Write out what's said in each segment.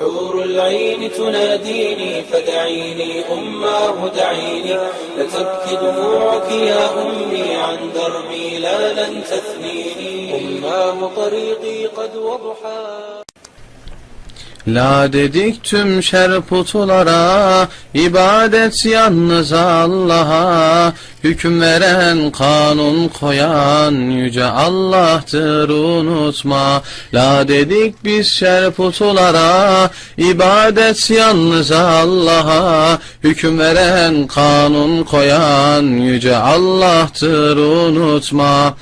حور العين تناديني فدعيني أماه دعيني لتبكي دموعك يا أمي عن دربي لا لن تثنيني. أماه طريقي قد وضحى La dedik tüm şer putulara, ibadet yalnız Allah'a, hüküm veren kanun koyan yüce Allah'tır unutma. La dedik biz şer putulara, ibadet yalnız Allah'a, hüküm veren kanun koyan yüce Allah'tır unutma.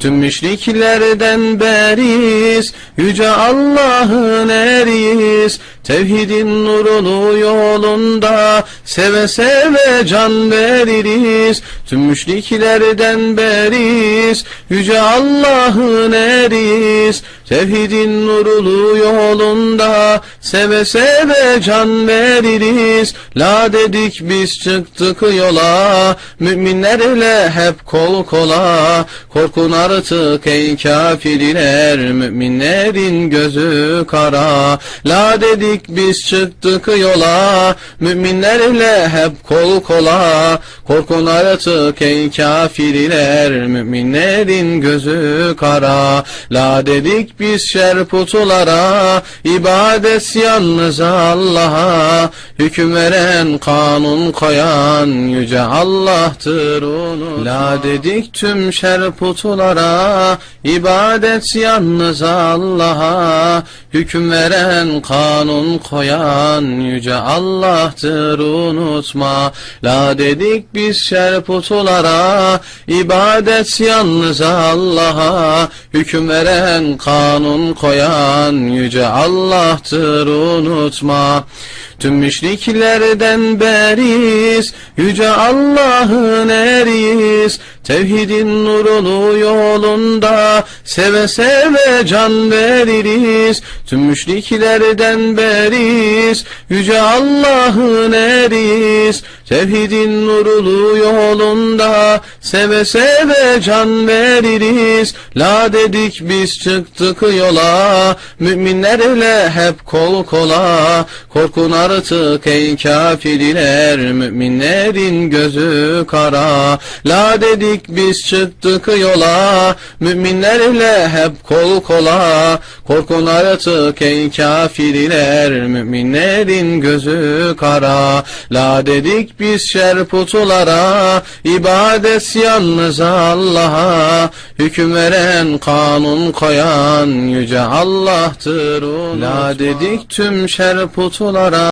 Tüm müşriklerden beriz, yüce Allah'ın eriyiz. Tevhidin nurunu yolunda seve seve can veririz. Tüm müşriklerden beriz, yüce Allah'ın eriyiz. Tevhidin nurulu yolunda seve seve can veririz. La dedik biz çıktık yola, müminlerle hep kol kola. Korkun artık ey kafirler, müminlerin gözü kara. La dedik biz çıktık yola, müminlerle hep kol kola. Korkun artık ey kafirler, müminlerin gözü kara. La dedik biz şer putulara, ibadet yalnız Allah'a. Hüküm veren kanun koyan yüce Allah'tır onu. La dedik tüm şer putulara, ibadet yalnız Allah'a. Hüküm veren kanun koyan yüce Allah'tır unutma. La dedik biz şer putulara, ibadet yalnız Allah'a. Hüküm veren kanun koyan yüce Allah'tır unutma. Tüm müşriklerden beriz, yüce Allah'ın eriyiz. Tevhidin nurunu yolunda seve seve can veririz. Tüm müşriklerden beriz, yüce Allah'ın eriyiz. Tevhidin nurulu yolunda seve seve can veririz. La dedik biz çıktık yola, müminlerle hep kol kola. Korkun artık ey kafirler, müminlerin gözü kara. La dedik biz çıktık yola, müminlerle hep kol kola. Korkun artık ey kafirler, müminlerin gözü kara. La dedik biz şer putulara, ibadet yalnız Allah'a. Hüküm veren kanun koyan yüce Allah'tır unutma. La dedik tüm şer putulara,